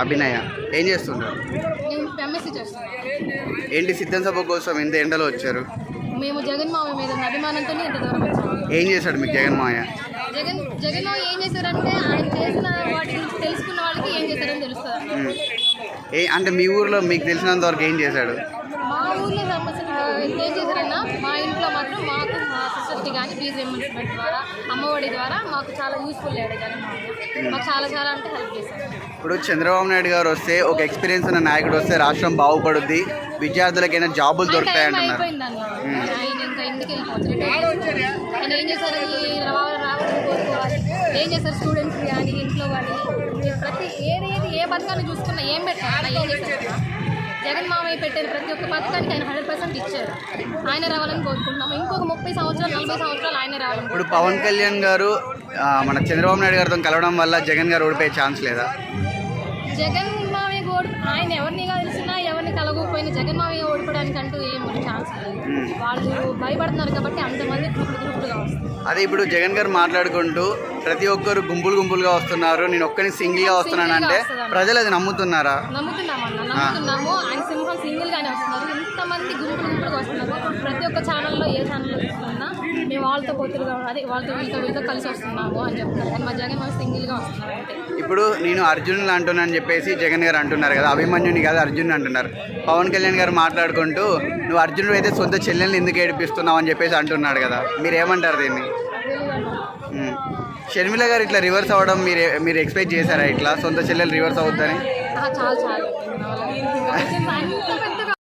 అభినయ ఏం చేస్తుంటారు చేస్తున్నాను ఏంటి సిద్ధం సభ కోసం ఇంత ఎండలో వచ్చారు? మేము జగన్ మామ మీద అభిమానంతో ఇంత దూరం వచ్చాము ఏం చేశాడు మీకు జగన్ మాయ జగన్ జగన్ ఏం చేశారంటే ఆయన చేసిన వాటి గురించి తెలుసుకున్న వాళ్ళకి ఏం చేశారని తెలుస్తుంది. అంటే మీ ఊర్లో మీకు తెలిసినంత వరకు ఏం చేశాడు? మా ఊర్లో సమస్యలు ఏం చేశారన్నా మా ఇంట్లో మాత్రం మాకు మా సిస్టర్కి కానీ ఫీజు రియంబర్స్మెంట్ ద్వారా అమ్మఒడి ద్వారా మాకు చాలా యూస్ఫుల్ అయ్యాడు మామ మాకు చాలా చాలా అంటే హెల్ప్ చేశారు. ఇప్పుడు చంద్రబాబు నాయుడు గారు వస్తే ఒక ఎక్స్పీరియన్స్ ఉన్న నాయకుడు వస్తే రాష్ట్రం బాగుపడుద్ది విద్యార్థులకైనా జాబులు దొరుకుతాయి అంటున్నారు. ఆయన ఏం చేశారు? ఈ రావాలి రావాలని కోరుకోవాలి. ఏం చేశారు? స్టూడెంట్స్ కానీ ఇంట్లో కానీ ప్రతి ఏది ఏది ఏ పథకాన్ని చూసుకున్నా ఏం పెట్టారు? ఏం చేశారు? జగన్ మామయ్య పెట్టిన ప్రతి ఒక్క పథకానికి ఆయన హండ్రెడ్ పర్సెంట్ ఇచ్చారు. ఆయన రావాలని కోరుకుంటున్నాము. ఇంకొక ముప్పై సంవత్సరాలు నలభై సంవత్సరాలు ఆయన రావాలని ఇప్పుడు పవన్ కళ్యాణ్ గారు మన చంద్రబాబు నాయుడు గారితో కలవడం వల్ల జగన్ గారు ఓడిపోయే ఛాన్స్ లేదా? జగన్ మామయ్య ఓడి ఆయన ఎవరిని కలిసినా ఎవరిని కలగకపోయినా జగన్ మామయ్య ఓడిపోవడానికి అంటూ ఏం ఛాన్స్ లేదు. వాళ్ళు భయపడుతున్నారు కాబట్టి అంతమంది గ్రూపులు గ్రూపులుగా వస్తారు అదే ఇప్పుడు జగన్ గారు మాట్లాడుకుంటూ ప్రతి ఒక్కరు గుంపులు గుంపులుగా వస్తున్నారు. నేను ఒక్కని సింగిల్గా వస్తున్నానంటే ప్రజలు అది నమ్ముతున్నారా? నమ్ముతున్నామన్న నమ్ముతున్నాము. ఆయన సింహం సింగిల్ గానే వస్తున్నారు. ఇంతమంది గుంపులు గుంపులుగా వస్తున్నారు. ప్రతి ఒక్క ఛానల్లో ఏ ఛానల్లో చూస్తున్నా మేము వాళ్ళతో పొత్తులుగా అదే వాళ్ళతో వీళ్ళతో వీళ్ళతో కలిసి వస్తున్నాము అని చెప్తున్నారు. కానీ మా జగన్ మామ సింగిల్గా వస్తున్నారు అంతే. ఇప్పుడు నేను అర్జునులు అంటున్నాను చెప్పేసి జగన్ గారు అంటున్నారు కదా అభిమన్యుని కాదు అర్జున్ అంటున్నారు. పవన్ కళ్యాణ్ గారు మాట్లాడుకుంటూ నువ్వు అర్జునుడు అయితే సొంత చెల్లెల్ని ఎందుకు ఏడిపిస్తున్నావు? అని చెప్పేసి అంటున్నాడు కదా. మీరు ఏమంటారు దీన్ని. షర్మిల గారు ఇట్లా రివర్స్ అవ్వడం మీరు మీరు ఎక్స్పెక్ట్ చేశారా ఇట్లా? సొంత చెల్లెలు రివర్స్ అవుద్దని?